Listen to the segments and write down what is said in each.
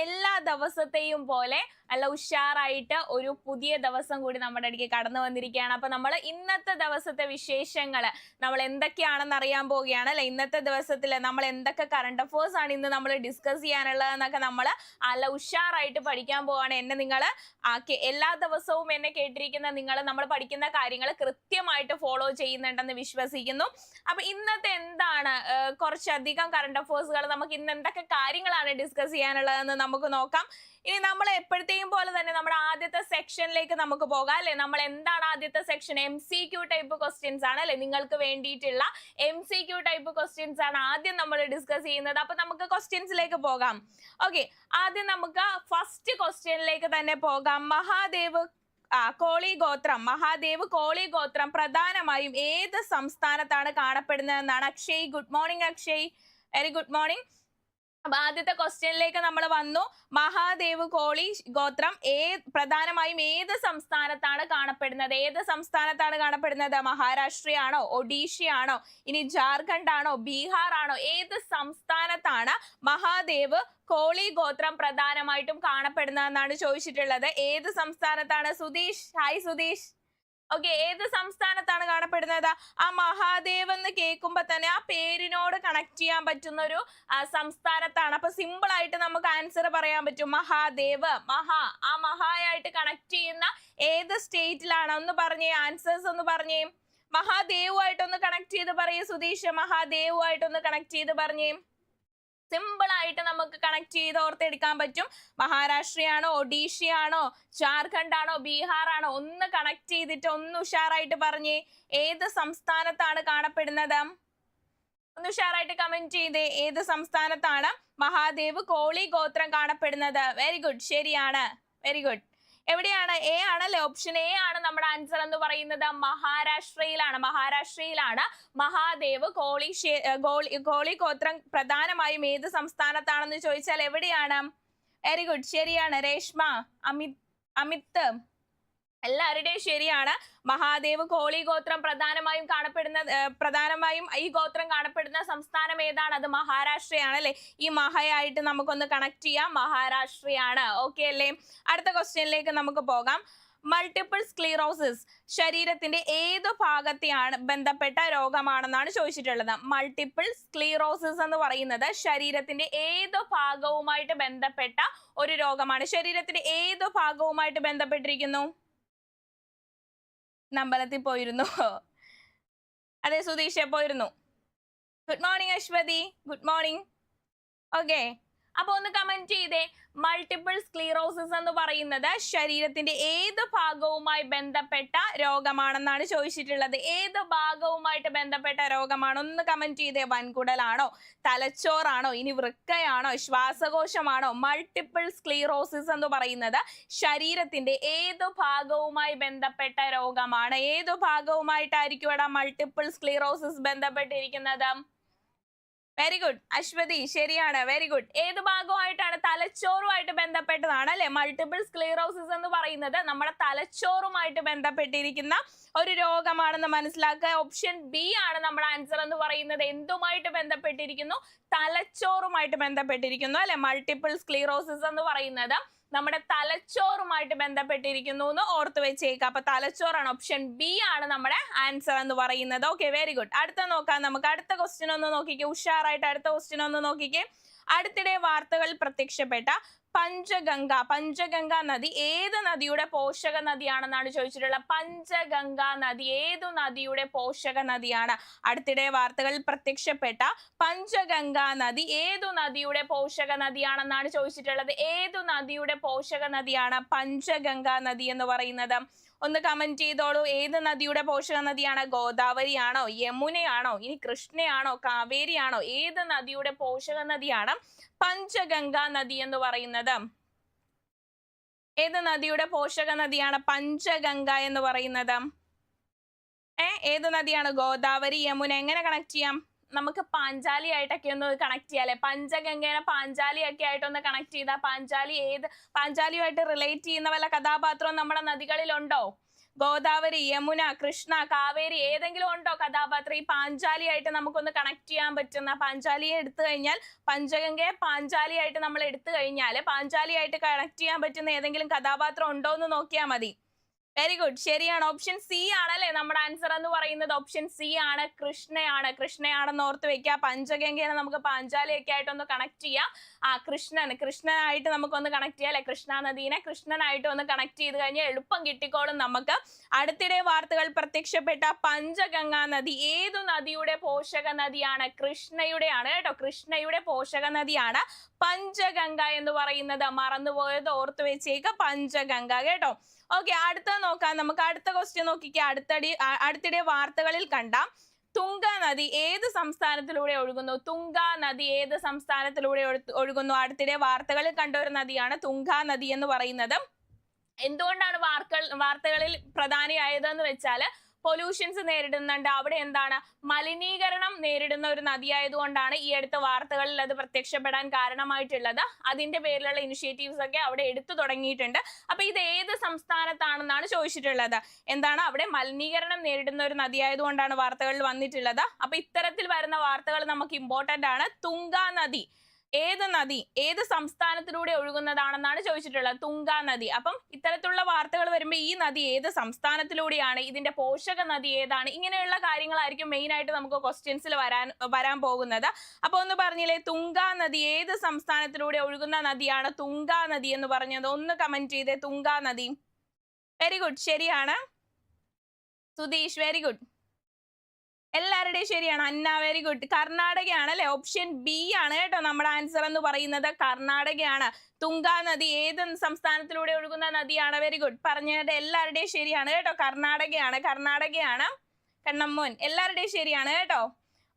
എല്ലാ ദിവസത്തെയും പോലെ നല്ല ഉഷാറായിട്ട് ഒരു പുതിയ ദിവസം കൂടി നമ്മുടെ അടുക്ക് കടന്നു വന്നിരിക്കുകയാണ്. അപ്പൊ നമ്മൾ ഇന്നത്തെ ദിവസത്തെ വിശേഷങ്ങൾ നമ്മൾ എന്തൊക്കെയാണെന്ന് അറിയാൻ പോവുകയാണ് അല്ലെ? ഇന്നത്തെ ദിവസത്തിൽ നമ്മൾ എന്തൊക്കെ കറണ്ട് അഫേഴ്സ് ആണ് ഇന്ന് നമ്മൾ ഡിസ്കസ് ചെയ്യാനുള്ളതെന്നൊക്കെ നമ്മൾ നല്ല ഉഷാറായിട്ട് പഠിക്കാൻ പോവാണ് എന്നെ നിങ്ങൾ എല്ലാ ദിവസവും എന്നെ കേട്ടിരിക്കുന്ന നിങ്ങൾ നമ്മൾ പഠിക്കുന്ന കാര്യങ്ങൾ കൃത്യമായിട്ട് ഫോളോ ചെയ്യുന്നുണ്ടെന്ന് വിശ്വസിക്കുന്നു. അപ്പൊ ഇന്നത്തെ എന്താണ് കുറച്ചധികം കറണ്ട് അഫേഴ്സുകൾ നമുക്ക് ഇന്ന് എന്തൊക്കെ കാര്യങ്ങളാണ് ഡിസ്കസ് ചെയ്യാനുള്ളതെന്ന് നമുക്ക് നോക്കാം. ഇനി നമ്മൾ എപ്പോഴത്തെയും പോലെ തന്നെ നമ്മുടെ ആദ്യത്തെ സെക്ഷനിലേക്ക് നമുക്ക് പോകാം അല്ലെ? നമ്മൾ എന്താണ് ആദ്യത്തെ section M C Q type questions ആണ് അല്ലെ? നിങ്ങൾക്ക് വേണ്ടിയിട്ടുള്ള M C Q type questions ആണ് ആദ്യം നമ്മൾ ഡിസ്കസ് ചെയ്യുന്നത്. അപ്പൊ നമുക്ക് ക്വസ്റ്റ്യൻസിലേക്ക് പോകാം. ഓക്കെ ആദ്യം നമുക്ക് ഫസ്റ്റ് ക്വസ്റ്റ്യനിലേക്ക് തന്നെ പോകാം. മഹാദേവ് ആ കോളി ഗോത്രം മഹാദേവ് കോളി ഗോത്രം പ്രധാനമായും ഏത് സംസ്ഥാനത്താണ് കാണപ്പെടുന്നതെന്നാണ് Akshay? Good morning Akshay. Very good morning അപ്പൊ ആദ്യത്തെ ക്വസ്റ്റ്യനിലേക്ക് നമ്മൾ വന്നു. മഹാദേവ് കോളി ഗോത്രം ഏ പ്രധാനമായും ഏത് സംസ്ഥാനത്താണ് കാണപ്പെടുന്നത്? ഏത് സംസ്ഥാനത്താണ് കാണപ്പെടുന്നത്? മഹാരാഷ്ട്രയാണോ ഒഡീഷയാണോ ഇനി ജാർഖണ്ഡ് ആണോ ബീഹാർ ആണോ ഏത് സംസ്ഥാനത്താണ് മഹാദേവ് കോളി ഗോത്രം പ്രധാനമായിട്ടും കാണപ്പെടുന്നതെന്നാണ് ചോദിച്ചിട്ടുള്ളത്. ഏത് സംസ്ഥാനത്താണ്? സുധീഷ്. ഹായ് സുധീഷ്. ഓക്കെ ഏത് സംസ്ഥാനത്താണ് കാണപ്പെടുന്നത്? ആ മഹാദേവ് എന്ന് കേൾക്കുമ്പോ തന്നെ ആ പേരിനോട് കണക്ട് ചെയ്യാൻ പറ്റുന്ന ഒരു സംസ്ഥാനത്താണ്. അപ്പൊ സിമ്പിൾ ആയിട്ട് നമുക്ക് ആൻസർ പറയാൻ പറ്റും. മഹാദേവ് മഹാ ആ മഹായായിട്ട് കണക്ട് ചെയ്യുന്ന ഏത് സ്റ്റേറ്റിലാണ് ഒന്ന് പറഞ്ഞേ ആൻസേഴ്സ് ഒന്ന് പറഞ്ഞേ. മഹാദേവുമായിട്ടൊന്ന് കണക്ട് ചെയ്ത് പറയേ സുധീഷ്. മഹാദേവുമായിട്ടൊന്ന് കണക്ട് ചെയ്ത് പറഞ്ഞേ. സിമ്പിൾ ആയിട്ട് നമുക്ക് കണക്ട് ചെയ്ത് ഓർത്തെടുക്കാൻ പറ്റും. മഹാരാഷ്ട്രയാണോ ഒഡീഷയാണോ ജാർഖണ്ഡ് ആണോ ബീഹാർ ആണോ ഒന്ന് കണക്ട് ചെയ്തിട്ട് ഒന്ന് ഉഷാറായിട്ട് പറഞ്ഞേ ഏത് സംസ്ഥാനത്താണ് കാണപ്പെടുന്നത്? ഒന്ന് ഉഷാറായിട്ട് കമന്റ് ചെയ്തേ. ഏത് സംസ്ഥാനത്താണ്? മഹാദേവ് കോളി ഗോത്രം കാണപ്പെടുന്നത്. വെരി ഗുഡ് ശരിയാണ്. വെരി ഗുഡ് എവിടെയാണ്? എ ആണല്ലേ ഓപ്ഷൻ എ ആണ് നമ്മുടെ ആൻസർ എന്ന് പറയുന്നത്. മഹാരാഷ്ട്രയിലാണ്. മഹാരാഷ്ട്രയിലാണ് മഹാദേവ് കോളി കോളി ഗോത്രം പ്രധാനമായും ഏത് സംസ്ഥാനത്താണെന്ന് ചോദിച്ചാൽ എവിടെയാണ്? വെരി ഗുഡ് ശരിയാണ്. രേഷ്മ അമിത് അമിത്. എല്ലാവരുടെയും ശരിയാണ്. മഹാദേവ് കോളി ഗോത്രം പ്രധാനമായും കാണപ്പെടുന്ന പ്രധാനമായും ഈ ഗോത്രം കാണപ്പെടുന്ന സംസ്ഥാനം ഏതാണ്? അത് മഹാരാഷ്ട്രയാണ് അല്ലെ? ഈ മഹയായിട്ട് നമുക്കൊന്ന് കണക്ട് ചെയ്യാം. മഹാരാഷ്ട്രയാണ്. ഓക്കെ അല്ലേ? അടുത്ത ക്വസ്റ്റ്യനിലേക്ക് നമുക്ക് പോകാം. മൾട്ടിപ്പിൾ സ്ക്ലീറോസിസ് ശരീരത്തിന്റെ ഏത് ഭാഗത്തെയാണ് ബന്ധപ്പെട്ട രോഗമാണെന്നാണ് ചോദിച്ചിട്ടുള്ളത്. മൾട്ടിപ്പിൾ സ്ക്ലീറോസിസ് എന്ന് പറയുന്നത് ശരീരത്തിന്റെ ഏത് ഭാഗവുമായിട്ട് ബന്ധപ്പെട്ട ഒരു രോഗമാണ്. ശരീരത്തിന്റെ ഏത് ഭാഗവുമായിട്ട് ബന്ധപ്പെട്ടിരിക്കുന്നു? അമ്പലത്തിൽ പോയിരുന്നു. അതെ സുധീഷ് പോയിരുന്നു. Good morning Aswathi. Good morning okay അപ്പൊ ഒന്ന് കമന്റ് ചെയ്തേ. മൾട്ടിപ്പിൾ സ്ക്ലീറോസിസ് എന്ന് പറയുന്നത് ശരീരത്തിന്റെ ഏത് ഭാഗവുമായി ബന്ധപ്പെട്ട രോഗമാണെന്നാണ് ചോദിച്ചിട്ടുള്ളത്. ഏത് ഭാഗവുമായിട്ട് ബന്ധപ്പെട്ട രോഗമാണോ? ഒന്ന് കമന്റ് ചെയ്തേ. വൻകുടലാണോ? തലച്ചോറാണോ? ഇനി വൃക്കയാണോ? ശ്വാസകോശമാണോ? മൾട്ടിപ്പിൾ സ്ക്ലീറോസിസ് എന്ന് പറയുന്നത് ശരീരത്തിന്റെ ഏത് ഭാഗവുമായി ബന്ധപ്പെട്ട രോഗമാണ്? ഏത് ഭാഗവുമായിട്ടായിരിക്കും ഇവിടെ മൾട്ടിപ്പിൾ സ്ക്ലീറോസിസ് ബന്ധപ്പെട്ടിരിക്കുന്നത്? വെരി ഗുഡ് അശ്വതി ശരിയാണ്. വെരി ഗുഡ് ഏത് ഭാഗമായിട്ടാണ് തലച്ചോറുമായിട്ട് ബന്ധപ്പെട്ടതാണ് അല്ലെ? മൾട്ടിപ്പിൾ സ്ക്ലീറോസിസ് എന്ന് പറയുന്നത് നമ്മുടെ തലച്ചോറുമായിട്ട് ബന്ധപ്പെട്ടിരിക്കുന്ന ഒരു രോഗമാണെന്ന് മനസ്സിലാക്കുക. ഓപ്ഷൻ ബി ആണ് നമ്മുടെ ആൻസർ എന്ന് പറയുന്നത്. എന്തുമായിട്ട് ബന്ധപ്പെട്ടിരിക്കുന്നു? തലച്ചോറുമായിട്ട് ബന്ധപ്പെട്ടിരിക്കുന്നു അല്ലെ? മൾട്ടിപ്പിൾ സ്ക്ലീറോസിസ് എന്ന് പറയുന്നത്. നമ്മുടെ തലച്ചോറുമായിട്ട് ബന്ധപ്പെട്ടിരിക്കുന്നു എന്ന് ഓർത്ത് വെച്ചേക്കുക അപ്പൊ തലച്ചോറാണ് ഓപ്ഷൻ ബി ആണ് നമ്മുടെ ആൻസർ എന്ന് പറയുന്നത്. ഓക്കെ വെരി ഗുഡ് അടുത്ത നോക്കാം നമുക്ക്. അടുത്ത ക്വസ്റ്റ്യൻ ഒന്ന് നോക്കിക്കേ. ഉഷാറായിട്ട് അടുത്ത ക്വസ്റ്റ്യൻ ഒന്ന് നോക്കിക്കേ. അടുത്തിടെ വാർത്തകൾ പ്രത്യക്ഷപ്പെട്ട പഞ്ചഗംഗ. പഞ്ചഗംഗ നദി ഏത് നദിയുടെ പോഷക നദിയാണെന്നാണ് ചോദിച്ചിട്ടുള്ളത് പഞ്ചഗംഗ നദി. ഏതു നദിയുടെ പോഷക നദിയാണ്? അടുത്തിടെ വാർത്തകളിൽ പ്രത്യക്ഷപ്പെട്ട പഞ്ചഗംഗ നദി ഏതു നദിയുടെ പോഷക നദിയാണെന്നാണ് ചോദിച്ചിട്ടുള്ളത്. ഏതു നദിയുടെ പോഷക നദിയാണ് പഞ്ചഗംഗ നദി എന്ന് പറയുന്നത്? ഒന്ന് കമന്റ് ചെയ്തോളൂ. ഏത് നദിയുടെ പോഷക നദിയാണ്? ഗോദാവരിയാണോ യമുനയാണോ ഇനി കൃഷ്ണയാണോ കാവേരിയാണോ ഏത് നദിയുടെ പോഷക നദിയാണ് പഞ്ചഗംഗ നദി എന്ന് പറയുന്നത്? ഏത് നദിയുടെ പോഷക നദിയാണ് പഞ്ചഗംഗ എന്ന് പറയുന്നത്? ഏ ഏത് നദിയാണ്? ഗോദാവരി യമുന എങ്ങനെ കണക്ട് ചെയ്യാം? നമുക്ക് പാഞ്ചാലി ആയിട്ടൊക്കെ ഒന്ന് കണക്ട് ചെയ്യാല്ലേ പഞ്ചഗംഗേനെ പാഞ്ചാലി ഒക്കെ ആയിട്ട് ഒന്ന് കണക്ട് ചെയ്താൽ പാഞ്ചാലി ഏത് പാഞ്ചാലിയുമായിട്ട് റിലേറ്റ് ചെയ്യുന്ന വല്ല കഥാപാത്രവും നമ്മുടെ നദികളിലുണ്ടോ? ഗോദാവരി യമുന കൃഷ്ണ കാവേരി ഏതെങ്കിലും ഉണ്ടോ കഥാപാത്രം? ഈ പാഞ്ചാലിയായിട്ട് നമുക്കൊന്ന് കണക്ട് ചെയ്യാൻ പറ്റുന്ന പാഞ്ചാലിയെ എടുത്തു കഴിഞ്ഞാൽ പഞ്ചഗംഗയെ പാഞ്ചാലിയായിട്ട് നമ്മൾ എടുത്തു കഴിഞ്ഞാൽ പാഞ്ചാലിയായിട്ട് കണക്ട് ചെയ്യാൻ പറ്റുന്ന ഏതെങ്കിലും കഥാപാത്രം ഉണ്ടോ എന്ന് നോക്കിയാൽ മതി. വെരി ഗുഡ് ശരിയാണ്. ഓപ്ഷൻ സി ആണല്ലേ? നമ്മുടെ ആൻസർ എന്ന് പറയുന്നത് ഓപ്ഷൻ സി ആണ്. കൃഷ്ണയാണ്. കൃഷ്ണയാണെന്ന് ഓർത്ത് വെക്കുക. പഞ്ചഗംഗയെ നമുക്ക് പാഞ്ചാലിയൊക്കെ ആയിട്ടൊന്ന് കണക്ട് ചെയ്യാം. ആ കൃഷ്ണൻ. കൃഷ്ണനായിട്ട് നമുക്കൊന്ന് കണക്ട് ചെയ്യാം അല്ലെ? കൃഷ്ണ നദീനെ കൃഷ്ണനായിട്ട് ഒന്ന് കണക്ട് ചെയ്ത് കഴിഞ്ഞാൽ എളുപ്പം കിട്ടിക്കോളും നമുക്ക്. അടുത്തിടെ വാർത്തകൾ പ്രത്യക്ഷപ്പെട്ട പഞ്ചഗംഗാ നദി ഏതു നദിയുടെ പോഷക നദിയാണ് കൃഷ്ണയുടെയാണ് കേട്ടോ. കൃഷ്ണയുടെ പോഷക നദിയാണ് പഞ്ചഗംഗ എന്ന് പറയുന്നത്. മറന്നുപോയത് ഓർത്ത് വെച്ചേക്ക്. പഞ്ചഗംഗ കേട്ടോ. ഓക്കെ അടുത്ത നോക്കാം. നമുക്ക് അടുത്ത ക്വസ്റ്റ്യൻ നോക്കിക്കേ. അടുത്തടി അടുത്തിടെ വാർത്തകളിൽ കണ്ട. തുങ്ക നദി ഏത് സംസ്ഥാനത്തിലൂടെ ഒഴുകുന്നു? തുങ്ക നദി ഏത് സംസ്ഥാനത്തിലൂടെ ഒഴുകുന്നു? അടുത്തിടെ വാർത്തകളിൽ കണ്ട ഒരു നദിയാണ് തുങ്ക നദി എന്ന് പറയുന്നത്. എന്തുകൊണ്ടാണ് വാർത്തകൾ വാർത്തകളിൽ പ്രധാനിയായതെന്ന് വെച്ചാൽ പൊല്യൂഷൻസ് നേരിടുന്നുണ്ട്. അവിടെ എന്താണ്? മലിനീകരണം നേരിടുന്ന ഒരു നദിയായതുകൊണ്ടാണ് ഈ അടുത്ത വാർത്തകളിൽ അത് പ്രത്യക്ഷപ്പെടാൻ കാരണമായിട്ടുള്ളത്. അതിന്റെ പേരിലുള്ള ഇനിഷ്യേറ്റീവ്സ് ഒക്കെ അവിടെ എടുത്തു തുടങ്ങിയിട്ടുണ്ട്. അപ്പൊ ഇത് ഏത് സംസ്ഥാനത്താണെന്നാണ് ചോദിച്ചിട്ടുള്ളത്. എന്താണ്? അവിടെ മലിനീകരണം നേരിടുന്ന ഒരു നദിയായതുകൊണ്ടാണ് വാർത്തകളിൽ വന്നിട്ടുള്ളത്. അപ്പൊ ഇത്തരത്തിൽ വരുന്ന വാർത്തകൾ നമുക്ക് ഇമ്പോർട്ടന്റ് ആണ്. തുങ്ക നദി ഏത് നദി ഏത് സംസ്ഥാനത്തിലൂടെ ഒഴുകുന്നതാണെന്നാണ് ചോദിച്ചിട്ടുള്ളത്. തുങ്ക നദി. അപ്പം ഇത്തരത്തിലുള്ള വാർത്തകൾ വരുമ്പോൾ ഈ നദി ഏത് സംസ്ഥാനത്തിലൂടെയാണ് ഇതിന്റെ പോഷക നദി ഏതാണ്? ഇങ്ങനെയുള്ള കാര്യങ്ങളായിരിക്കും മെയിൻ ആയിട്ട് നമുക്ക് ക്വസ്റ്റ്യൻസിൽ വരാൻ വരാൻ പോകുന്നത്. അപ്പൊ ഒന്ന് പറഞ്ഞില്ലേ തുങ്ക നദി ഏത് സംസ്ഥാനത്തിലൂടെ ഒഴുകുന്ന നദിയാണ്? തുങ്ക നദി എന്ന് പറഞ്ഞത് ഒന്ന് കമന്റ് ചെയ്തേ. തുങ്ക നദി. വെരി ഗുഡ് ശരിയാണ്. സുധീഷ് വെരി ഗുഡ് എല്ലാവരുടെയും ശരിയാണ്. അന്ന വെരി ഗുഡ് കർണാടകയാണ് അല്ലെ? ഓപ്ഷൻ ബി ആണ് കേട്ടോ നമ്മുടെ ആൻസർ എന്ന് പറയുന്നത്. കർണാടകയാണ്. തുങ്ക നദി ഏത് സംസ്ഥാനത്തിലൂടെ ഒഴുകുന്ന നദിയാണ്? വെരി ഗുഡ് പറഞ്ഞത് എല്ലാവരുടെയും ശരിയാണ് കേട്ടോ. കർണാടകയാണ്. കർണാടകയാണ്. കണ്ണമ്മോൻ. എല്ലാവരുടെയും ശരിയാണ് കേട്ടോ.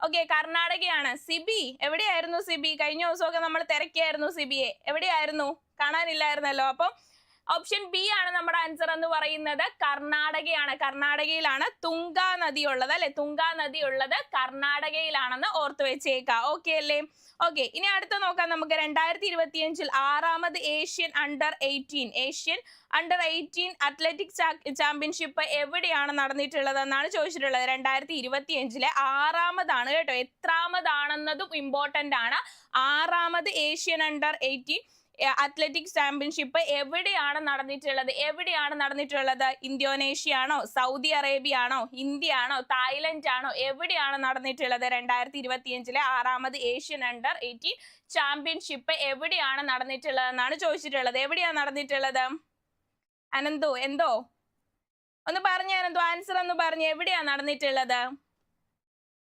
ഓക്കെ കർണാടകയാണ്. സിബി എവിടെയായിരുന്നു സിബി? കഴിഞ്ഞ ദിവസമൊക്കെ നമ്മൾ തിരക്കിയായിരുന്നു സിബിയെ. എവിടെയായിരുന്നു? കാണാനില്ലായിരുന്നല്ലോ. അപ്പം ഓപ്ഷൻ ബി ആണ് നമ്മുടെ ആൻസർ എന്ന് പറയുന്നത്. കർണാടകയാണ്. കർണാടകയിലാണ് തുങ്ക നദി ഉള്ളത് അല്ലെ? തുങ്ക നദി ഉള്ളത് കർണാടകയിലാണെന്ന് ഓർത്തു വെച്ചേക്കാം. ഓക്കെ അല്ലേ? ഓക്കെ ഇനി അടുത്ത നോക്കാം നമുക്ക്. രണ്ടായിരത്തി ഇരുപത്തിയഞ്ചിൽ ആറാമത് Asian under eighteen Asian under eighteen athletic championship എവിടെയാണ് നടന്നിട്ടുള്ളത് എന്നാണ് ചോദിച്ചിട്ടുള്ളത്. രണ്ടായിരത്തി ഇരുപത്തിയഞ്ചിലെ ആറാമതാണ് കേട്ടോ. എത്രാമതാണെന്നതും ഇമ്പോർട്ടന്റ് ആണ്. ആറാമത് Asian under eighteen athletic championship എവിടെയാണ് നടന്നിട്ടുള്ളത്? എവിടെയാണ് നടന്നിട്ടുള്ളത്? ഇന്തോനേഷ്യ ആണോ സൗദി അറേബ്യ ആണോ ഇന്ത്യ ആണോ തായ്ലൻഡ് ആണോ എവിടെയാണ് നടന്നിട്ടുള്ളത്? രണ്ടായിരത്തി ഇരുപത്തിയഞ്ചിലെ ആറാമത് ഏഷ്യൻ അണ്ടർ എയ്റ്റീൻ ചാമ്പ്യൻഷിപ്പ് എവിടെയാണ് നടന്നിട്ടുള്ളത് എന്നാണ് ചോദിച്ചിട്ടുള്ളത്. എവിടെയാണ് നടന്നിട്ടുള്ളത്? അനന്തു എന്തോ? ഒന്ന് പറഞ്ഞു അനന്തു ആൻസർ ഒന്ന് പറഞ്ഞു. എവിടെയാണ് നടന്നിട്ടുള്ളത്?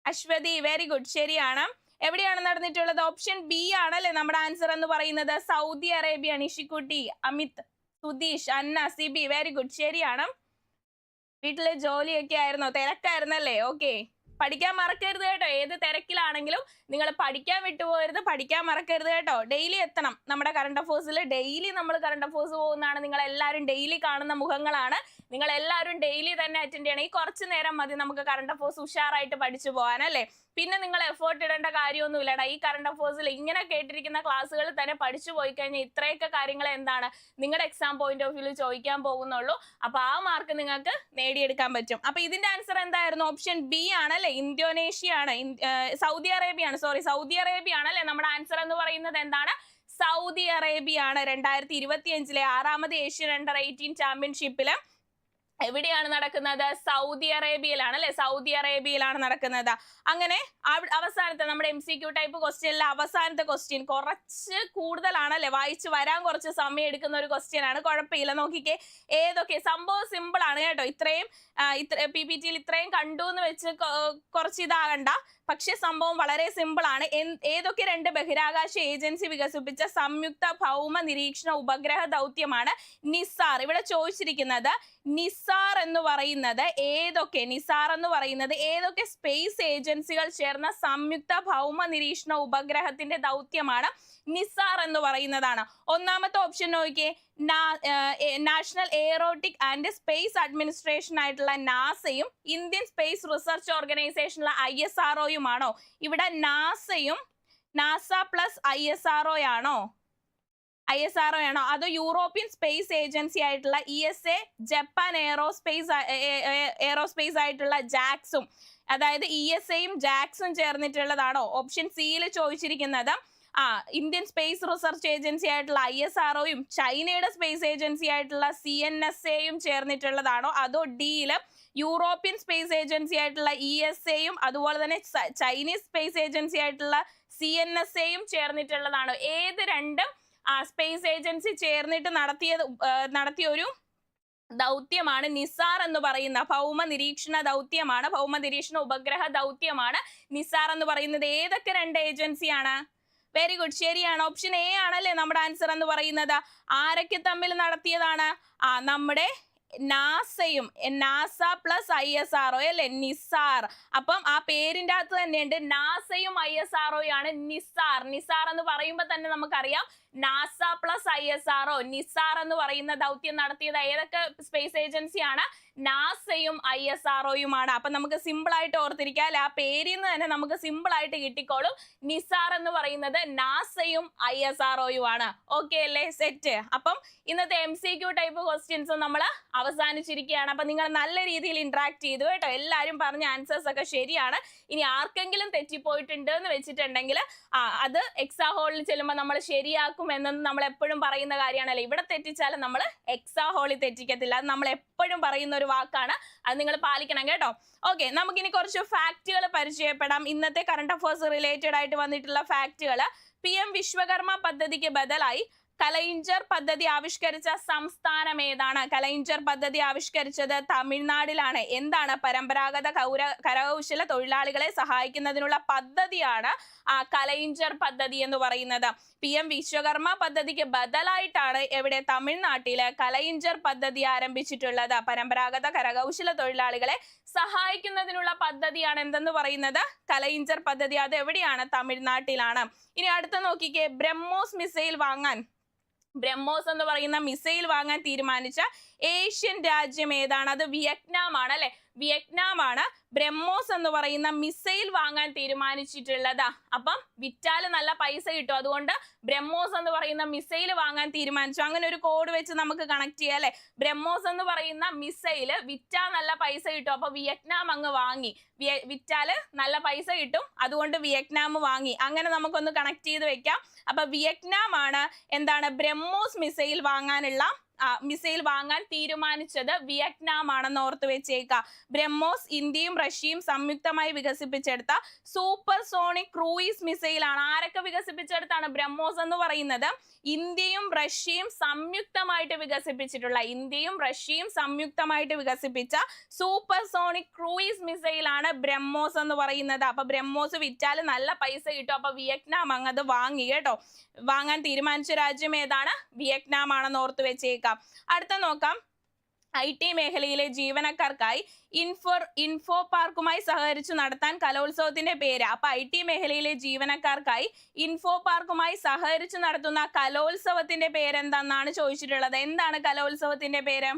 അശ്വതി വെരി ഗുഡ് ശരിയാണ്. എവിടെയാണ് നടന്നിട്ടുള്ളത്? ഓപ്ഷൻ ബി ആണല്ലേ നമ്മുടെ ആൻസർ എന്ന് പറയുന്നത്. Saudi Arabia Nishikutty Amit Sudheesh Anna Sibi. Very good ശരിയാണ്. വീട്ടിലെ ജോലിയൊക്കെ ആയിരുന്നോ? തിരക്കായിരുന്നല്ലേ? ഓക്കെ പഠിക്കാൻ മറക്കരുത് കേട്ടോ. ഏത് തിരക്കിലാണെങ്കിലും നിങ്ങൾ പഠിക്കാൻ വിട്ടുപോകരുത്. പഠിക്കാൻ മറക്കരുത് കേട്ടോ. ഡെയിലി എത്തണം. നമ്മുടെ കറണ്ട് അഫേഴ്സിൽ ഡെയിലി നമ്മൾ കറണ്ട് അഫേഴ്സ് പോകുന്നതാണ്. നിങ്ങൾ എല്ലാവരും ഡെയിലി കാണുന്ന മുഖങ്ങളാണ്. നിങ്ങൾ എല്ലാവരും ഡെയിലി തന്നെ അറ്റൻഡ് ചെയ്യണം. ഈ കുറച്ച് നേരം മതി നമുക്ക് കറണ്ട് അഫേഴ്സ് ഉഷാറായിട്ട് പഠിച്ചു പോകാൻ അല്ലേ? പിന്നെ നിങ്ങൾ എഫേർട്ട് ഇടേണ്ട കാര്യമൊന്നുമില്ലടാ. ഈ കറണ്ട് അഫേഴ്സിൽ ഇങ്ങനെ കേട്ടിരിക്കുന്ന ക്ലാസ്സുകൾ തന്നെ പഠിച്ചു പോയി കഴിഞ്ഞാൽ ഇത്രയൊക്കെ കാര്യങ്ങൾ എന്താണ്? നിങ്ങളുടെ എക്സാം പോയിന്റ് ഓഫ് വ്യൂവിൽ ചോദിക്കാൻ പോകുന്നുള്ളൂ. അപ്പൊ ആ മാർക്ക് നിങ്ങൾക്ക് നേടിയെടുക്കാൻ പറ്റും. അപ്പൊ ഇതിന്റെ ആൻസർ എന്തായിരുന്നു? ഓപ്ഷൻ ബി ആണ് അല്ലെ? ഇന്തോനേഷ്യ ആണ്. സൗദി അറേബ്യ ആണ്. സോറി സൗദി അറേബ്യ ആണ് അല്ലെ? നമ്മുടെ ആൻസർ എന്ന് പറയുന്നത് എന്താണ്? സൗദി അറേബ്യ ആണ്. രണ്ടായിരത്തി ഇരുപത്തി അഞ്ചിലെ ആറാമത് ഏഷ്യൻ അണ്ടർ എയ്റ്റീൻ ചാമ്പ്യൻഷിപ്പിൽ എവിടെയാണ് നടക്കുന്നത്? സൗദി അറേബ്യയിലാണ് അല്ലെ? സൗദി അറേബ്യയിലാണ് നടക്കുന്നത്. അങ്ങനെ അവ- അവസാനത്തെ നമ്മുടെ എം സി ക്യൂ ടൈപ്പ് ക്വസ്റ്റ്യനിലെ അവസാനത്തെ ക്വസ്റ്റ്യൻ കുറച്ച് കൂടുതലാണ് അല്ലെ? വായിച്ച് വരാൻ കുറച്ച് സമയം എടുക്കുന്ന ഒരു ക്വസ്റ്റ്യൻ ആണ്. കുഴപ്പമില്ല. നോക്കിക്കേ. ഏതൊക്കെ? സംഭവം സിമ്പിൾ ആണ് കേട്ടോ. ഇത്രയും ഇത്ര പി പി ടിയിൽ ഇത്രയും കണ്ടു എന്ന് വെച്ച് കുറച്ച് ഇതാകണ്ട. പക്ഷെ സംഭവം വളരെ സിമ്പിൾ ആണ് ഏതൊക്കെ രണ്ട് ബഹിരാകാശ ഏജൻസി വികസിപ്പിച്ച സംയുക്ത ഭൗമ നിരീക്ഷണ ഉപഗ്രഹ ദൗത്യമാണ് നിസാർ ഇവിടെ ചോദിച്ചിരിക്കുന്നത് നിസാർ എന്ന് പറയുന്നത് ഏതൊക്കെ? നിസാർ എന്ന് പറയുന്നത് ഏതൊക്കെ സ്പേസ് ഏജൻസികൾ ചേർന്ന സംയുക്ത ഭൗമ നിരീക്ഷണ ഉപഗ്രഹത്തിന്റെ ദൗത്യമാണ് നിസാർ എന്ന് പറയുന്നതാണ്. ഒന്നാമത്തെ ഓപ്ഷൻ നോക്കിയേ. National aeronautic and space administration ആയിട്ടുള്ള നാസയും ഇന്ത്യൻ സ്പേസ് റിസർച്ച് ഓർഗനൈസേഷനുള്ള ഐ എസ് ആർ ഒയുമാണോ? ഇവിടെ നാസയും NASA plus I S R I S R ആണോ അതോ യൂറോപ്യൻ സ്പേസ് ഏജൻസി ആയിട്ടുള്ള E S A Japan aerospace aerospace ആയിട്ടുള്ള ജാക്സും അതായത് ഇ എസ് എയും ജാക്സും ചേർന്നിട്ടുള്ളതാണോ? ഓപ്ഷൻ സിയിൽ ചോദിച്ചിരിക്കുന്നത്. ആ ഇന്ത്യൻ സ്പേസ് റിസർച്ച് ഏജൻസി ആയിട്ടുള്ള ഐ എസ് ആർ ഒയും ചൈനയുടെ സ്പേസ് ഏജൻസി ആയിട്ടുള്ള സി എൻ എസ് എയും ചേർന്നിട്ടുള്ളതാണോ? അതോ ഡിയിൽ യൂറോപ്യൻ സ്പേസ് ഏജൻസി ആയിട്ടുള്ള ഇ എസ് എയും അതുപോലെ തന്നെ ചൈനീസ് സ്പേസ് ഏജൻസി ആയിട്ടുള്ള സി എൻ എസ് എയും ചേർന്നിട്ടുള്ളതാണോ? ഏത് രണ്ടും സ്പേസ് ഏജൻസി ചേർന്നിട്ട് നടത്തിയ ഒരു ദൗത്യമാണ്. നിസാർ എന്ന് പറയുന്ന ഭൗമ നിരീക്ഷണ ദൗത്യമാണ്. ഭൗമ നിരീക്ഷണ ഉപഗ്രഹ ദൗത്യമാണ് നിസാർ എന്ന് പറയുന്നത്. ഏതൊക്കെ രണ്ട് ഏജൻസിയാണ്? വെരി ഗുഡ് ശരിയാണ്. ഓപ്ഷൻ എ ആണല്ലേ നമ്മുടെ ആൻസർ എന്ന് പറയുന്നത്. ആരൊക്കെ തമ്മിൽ നടത്തിയതാണ്? ആ നമ്മുടെ നാസയും NASA plus I S R O അല്ലെ? നിസാർ. അപ്പം ആ പേരിന്റെ അകത്ത് തന്നെയുണ്ട്. നാസയും ഐ എസ് ആർ ആണ് നിസാർ. നിസാർ എന്ന് പറയുമ്പോൾ തന്നെ നമുക്കറിയാം. NASA plus I S NISAR എന്ന് പറയുന്ന ദൗത്യം നടത്തിയത് ഏതൊക്കെ സ്പേസ് ഏജൻസിയാണ്? നാസയും ഐ എസ് ആർ ഒയുമാണ്. അപ്പൊ നമുക്ക് സിമ്പിൾ ആയിട്ട് ഓർത്തിരിക്കാം. ആ പേരിൽ നിന്ന് തന്നെ നമുക്ക് സിമ്പിൾ ആയിട്ട് കിട്ടിക്കോളും. നിസാർ എന്ന് പറയുന്നത് നാസയും ഐ എസ് ആർ ഒയുമാണ്. ഓക്കെ അല്ലേ? സെറ്റ് അപ്പം ഇന്നത്തെ M C Q type questions നമ്മൾ അവസാനിച്ചിരിക്കുകയാണ്. അപ്പൊ നിങ്ങൾ നല്ല രീതിയിൽ ഇന്ററാക്ട് ചെയ്തു കേട്ടോ. എല്ലാവരും പറഞ്ഞ ആൻസേഴ്സ് ഒക്കെ ശരിയാണ്. ഇനി ആർക്കെങ്കിലും തെറ്റിപ്പോയിട്ടുണ്ട് എന്ന് വെച്ചിട്ടുണ്ടെങ്കിൽ അത് എക്സാ ഹോളിൽ ചെല്ലുമ്പോൾ നമ്മൾ ശരിയാക്കും. എന്നത് നമ്മൾ എപ്പോഴും പറയുന്ന കാര്യമാണല്ലോ? ഇവിടെ തെറ്റിച്ചാലും നമ്മൾ എക്സാ ഹോളി തെറ്റിക്കത്തില്ല. അത് നമ്മൾ എപ്പോഴും പറയുന്ന ഒരു വാക്കാണ്. അത് നിങ്ങൾ പാലിക്കണം കേട്ടോ. ഓക്കെ നമുക്കിനി കുറച്ച് ഫാക്റ്റുകൾ പരിചയപ്പെടാം. ഇന്നത്തെ കറണ്ട് അഫയേഴ്സ് റിലേറ്റഡ് ആയിട്ട് വന്നിട്ടുള്ള ഫാക്റ്റുകൾ പി എം വിശ്വകർമ്മ പദ്ധതിക്ക് ബദലായി കലൈഞ്ചർ പദ്ധതി ആവിഷ്കരിച്ച സംസ്ഥാനം ഏതാണ്? കലൈഞ്ചർ പദ്ധതി ആവിഷ്കരിച്ചത് തമിഴ്നാടിലാണ്. എന്താണ് പരമ്പരാഗത കൗര കരകൗശല തൊഴിലാളികളെ സഹായിക്കുന്നതിനുള്ള പദ്ധതിയാണ് കലൈഞ്ചർ പദ്ധതി എന്ന് പറയുന്നത്. പി എം വിശ്വകർമ്മ പദ്ധതിക്ക് ബദലായിട്ടാണ് എവിടെ തമിഴ്നാട്ടിൽ കലൈഞ്ചർ പദ്ധതി ആരംഭിച്ചിട്ടുള്ളത്. പരമ്പരാഗത കരകൗശല തൊഴിലാളികളെ സഹായിക്കുന്നതിനുള്ള പദ്ധതിയാണ് എന്തെന്ന് പറയുന്നത്? കലൈഞ്ചർ പദ്ധതി അത് എവിടെയാണ്? തമിഴ്നാട്ടിലാണ്. ഇനി അടുത്ത നോക്കിക്കേ ബ്രഹ്മോസ് മിസൈൽ വാങ്ങാൻ ബ്രഹ്മോസ് എന്ന് പറയുന്ന മിസൈൽ വാങ്ങാൻ തീരുമാനിച്ച ഏഷ്യൻ രാജ്യം ഏതാണ്? അത് വിയറ്റ്നാം ആണ് അല്ലെ? വിയറ്റ്നാം ആണ് ബ്രഹ്മോസ് എന്ന് പറയുന്ന മിസൈൽ വാങ്ങാൻ തീരുമാനിച്ചിട്ടുള്ളത്. അപ്പം വിറ്റാൽ നല്ല പൈസ കിട്ടും. അതുകൊണ്ട് ബ്രഹ്മോസ് എന്ന് പറയുന്ന മിസൈൽ വാങ്ങാൻ തീരുമാനിച്ചു. അങ്ങനെ ഒരു കോഡ് വെച്ച് നമുക്ക് കണക്ട് ചെയ്യാം അല്ലെ? ബ്രഹ്മോസ് എന്ന് പറയുന്ന മിസൈൽ വിറ്റാൽ നല്ല പൈസ കിട്ടും. അപ്പൊ വിയറ്റ്നാം അങ്ങ് വാങ്ങി. വിറ്റാൽ നല്ല പൈസ കിട്ടും. അതുകൊണ്ട് വിയറ്റ്നാം വാങ്ങി. അങ്ങനെ നമുക്കൊന്ന് കണക്ട് ചെയ്ത് വെക്കാം. അപ്പൊ വിയറ്റ്നാം ആണ് എന്താണ് ബ്രഹ്മോസ് മിസൈൽ വാങ്ങാനുള്ള മിസൈൽ വാങ്ങാൻ തീരുമാനിച്ചത് വിയറ്റ്നാം ആണെന്ന് ഓർത്തു വെച്ചേക്കാം. ബ്രഹ്മോസ് ഇന്ത്യയും റഷ്യയും സംയുക്തമായി വികസിപ്പിച്ചെടുത്ത സൂപ്പർ സോണിക് ക്രൂയിസ് മിസൈൽ ആണ് ആരൊക്കെ വികസിപ്പിച്ചെടുത്താണ് ബ്രഹ്മോസ് എന്ന് പറയുന്നത്? ഇന്ത്യയും റഷ്യയും സംയുക്തമായിട്ട് വികസിപ്പിച്ചിട്ടുള്ള ഇന്ത്യയും റഷ്യയും സംയുക്തമായിട്ട് വികസിപ്പിച്ച സൂപ്പർ സോണിക് ക്രൂയിസ് മിസൈൽ ആണ് ബ്രഹ്മോസ് എന്ന് പറയുന്നത്. അപ്പൊ ബ്രഹ്മോസ് വിറ്റാൽ നല്ല പൈസ കിട്ടും. അപ്പൊ വിയറ്റ്നാം അങ്ങ് അത് വാങ്ങി കേട്ടോ. വാങ്ങാൻ തീരുമാനിച്ച രാജ്യം ഏതാണ്? വിയറ്റ്നാം ആണെന്ന് ഓർത്ത് വെച്ചേക്കാം. അടുത്ത നോക്കാം. ഐ ടി മേഖലയിലെ ജീവനക്കാർക്കായി ഇൻഫോർ ഇൻഫോ പാർക്കുമായി സഹകരിച്ചു നടത്താൻ കലോത്സവത്തിന്റെ പേര്. അപ്പൊ ഐ ടി മേഖലയിലെ ജീവനക്കാർക്കായി ഇൻഫോ പാർക്കുമായി സഹകരിച്ചു നടത്തുന്ന കലോത്സവത്തിന്റെ പേരെന്താണെന്നാണ് ചോദിച്ചിട്ടുള്ളത്. എന്താണ് കലോത്സവത്തിന്റെ പേര്?